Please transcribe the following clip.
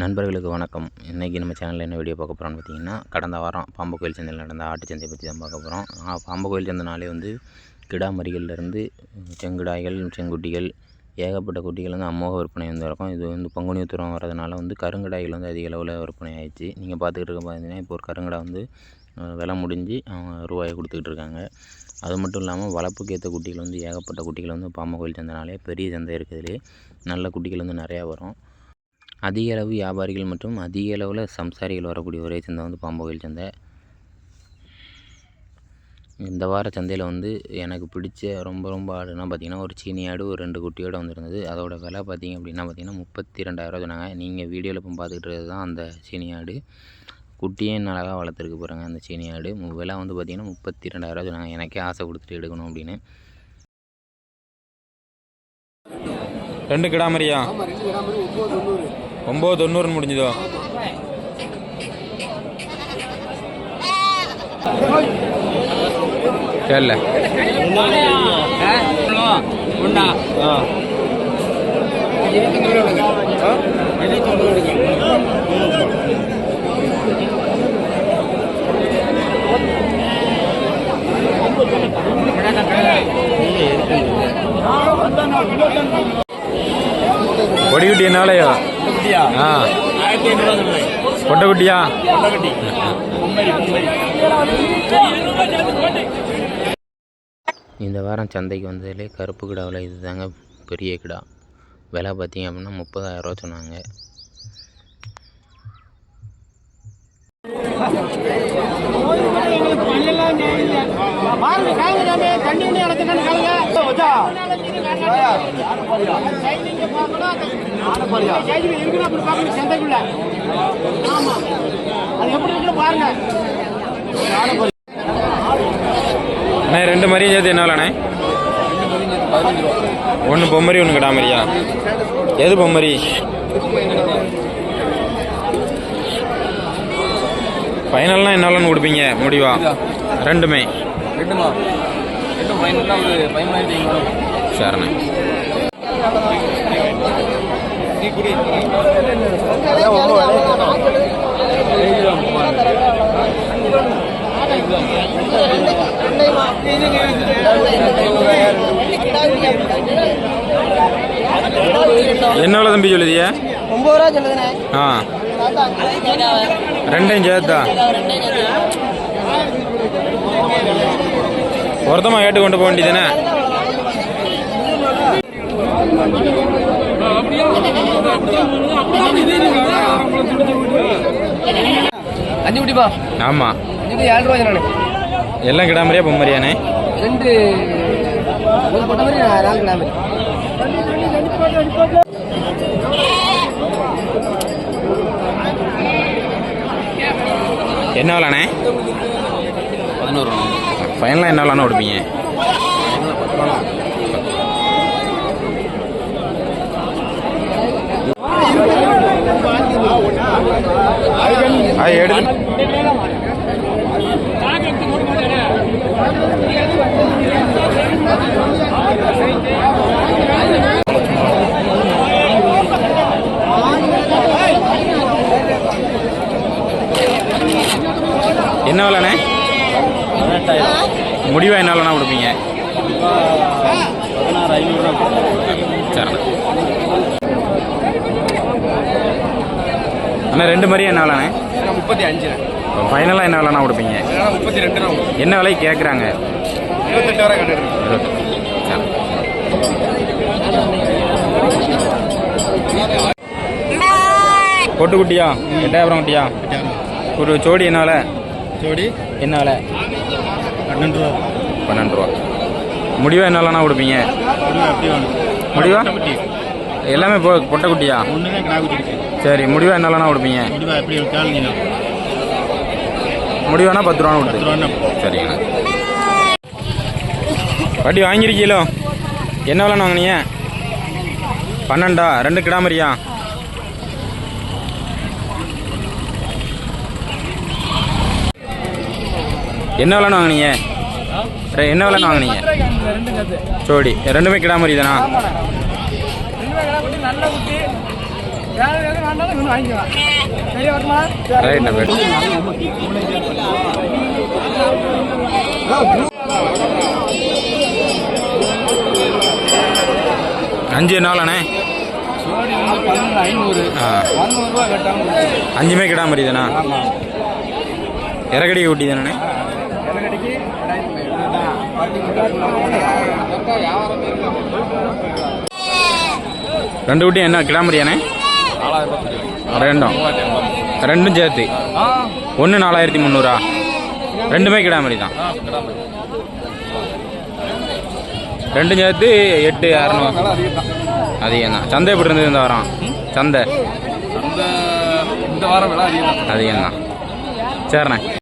நண்பர்களுக்கு வணக்கம். இன்றைக்கி நம்ம சேனலில் என்ன வீடியோ பார்க்க போகிறோம்னு பார்த்தீங்கன்னா கடந்த வாரம் பாம்பு கோயில் சந்தையில் நடந்த ஆட்டு சந்தையை பற்றி தான் பார்க்க போகிறோம் பாம்பு கோயில் சந்தைனாலே வந்து கிடாமரிகள்லேருந்து செங்குடாய்கள் செங்குட்டிகள் ஏகப்பட்ட குட்டிகள் வந்து அமோக விற்பனை வந்து இருக்கும் இது வந்து பங்குனி உத்தரம் வரதுனால வந்து கருங்கடாய்கள் வந்து அதிக அளவில் விற்பனை ஆயிடுச்சு. நீங்கள் பார்த்துக்கிட்டு இருக்க பார்த்தீங்கன்னா இப்போ ஒரு கருங்கடா வந்து விலை முடிஞ்சு அவங்க ரூபாயை கொடுத்துக்கிட்டு இருக்காங்க. அது மட்டும் இல்லாமல் வளர்ப்புக்கு ஏற்ற குட்டிகள் வந்து ஏகப்பட்ட குட்டிகள் வந்து பாம்பு கோயில் சந்தைனாலே பெரிய சந்தை இருக்கிறதுலே நல்ல குட்டிகள் வந்து நிறையா வரும். அதிக அளவு வியாபாரிகள் மற்றும் அதிக அளவில் சம்சாரிகள் வரக்கூடிய ஒரே சந்தை வந்து பாம்பு கோயில் சந்தை. இந்த வார சந்தையில் வந்து எனக்கு பிடிச்ச ரொம்ப ரொம்ப ஆடுனா பார்த்திங்கன்னா ஒரு சீனி ஆடு ஒரு ரெண்டு குட்டியோடு வந்திருந்தது. அதோட விலை பார்த்திங்க அப்படின்னா பார்த்திங்கன்னா முப்பத்தி ரெண்டாயிரம் சொன்னாங்க. நீங்கள் வீடியோவில் இப்போ பார்த்துக்கிட்டு இருக்கிறது தான் அந்த சீனி ஆடு. குட்டியும் அழகாக வளர்த்துருக்கு போகிறாங்க அந்த சீனி ஆடு. விலை வந்து பார்த்திங்கன்னா முப்பத்தி ரெண்டாயிரம் சொன்னாங்க. எனக்கே ஆசை கொடுத்துட்டு எடுக்கணும் அப்படின்னு. ரெண்டு கிடாமரியா? ஒம்பது தொண்ணூறு தொண்ணூறுன்னு முடிஞ்சதோ? கேள்ல கொடிக்குட்டி என்னாலயோ ஆ. கொட்டைக்குட்டியா இந்த வாரம் சந்தைக்கு வந்ததுலே கருப்பு கிடாவில் இது தாங்க பெரிய கிடா. விலை பார்த்தீங்க அப்படின்னா முப்பதாயிரரூவா சொன்னாங்க. அண்ணே ரெண்டு மாதிரியும் சேர்த்து என்ன விலைண்ணே ஒன்று பொம்மரி ஒன்று கிடாமரியா? எது பொம்மரி? ஃபைனல்னால் என்ன விலைன்னு கொடுப்பீங்க? முடிவா? ரெண்டுமே. ரெண்டுமா? ரெண்டும் ஃபைனலாக ஒரு பதிமூணாயிரத்தி ஐநூறு சரிண்ணே என்ன தம்பி சொல்லுதிய? ஒம்பது ரூபா சொல்லுதுண்ணே. ஆ. ரெண்டையும் சேர்த்தா? ஒருத்தமா கேட்டு கொண்டு போக வேண்டியதுதானே? அஞ்சு குட்டிப்பா ஆமாம் அஞ்சு ஏழு ரூபா சொன்னானே. எல்லாம் கிடாமரியா பொம்மரியானே ரெண்டு ஒரு பொட்ட மாதிரி நாலு கிராம் என்ன விலைண்ணே? பதினோரு ஃபைனலாக என்ன விலைன்னு கொடுப்பீங்க? எடுத்து என்ன விலைண்ணே? முடிவா என்ன விலைண்ணா கொடுப்பீங்க? சரிண்ணே அண்ணா ரெண்டு மாதிரியும் என்ன விலைண்ணே? முப்பத்தி அஞ்சு. ஃபைனலாக என்ன விலைண்ணா கொடுப்பீங்க? முப்பத்தி ரெண்டு என்ன விலை கேட்குறாங்க இருபத்தெட்டு வரை கட்டுறேன் பொட்டு குட்டியா எட்டாயிரம் குட்டியா? ஒரு ஜோடி என்ன விலை? ஜோடி என்ன விலை பன்னெண்டு ரூபா. பன்னெண்டு ரூபா. முடிவா என்ன விலைண்ணா கொடுப்பீங்க? முடிவா எல்லாமே பொ பொட்டை குட்டியா ஒன்று தான் கிடா குட்டி இருக்கு. சரி முடிவா என்ன கொடுப்பீங்க? முடிவானா பத்து ரூபா கொடுத்து சரிங்கண்ணா வட்டி வாங்கியிருக்கீங்களோ என்ன விலைண்ணா வாங்கினீங்க? பன்னெண்டா? ரெண்டு கிடாமரியா? என்ன விலைண்ணா வாங்கினீங்க? என்ன விலைண்ணா வாங்கினீங்க? ஜோடி ரெண்டுமே கிடாமரி தானா அஞ்சு நாளாண்ணே சோடி அஞ்சுமே கிடா தானா இறகடி ஊட்டி தானே ரெண்டு ஊட்டி என்ன கிடா மாதிரியாண்ணே ரெண்டும். ரெண்டும் சேர்த்து. ஒன்று நாலாயிரத்தி முந்நூறா? ரெண்டுமே கிடா மாதிரி தான் ரெண்டும் சேர்த்து எட்டு அறநூறு. அதிகம் தான். சந்தை எப்படி இருந்தது இந்த வாரம்? சந்தை. இந்த வாரம் அதிகம் தான். சரிண்ணே.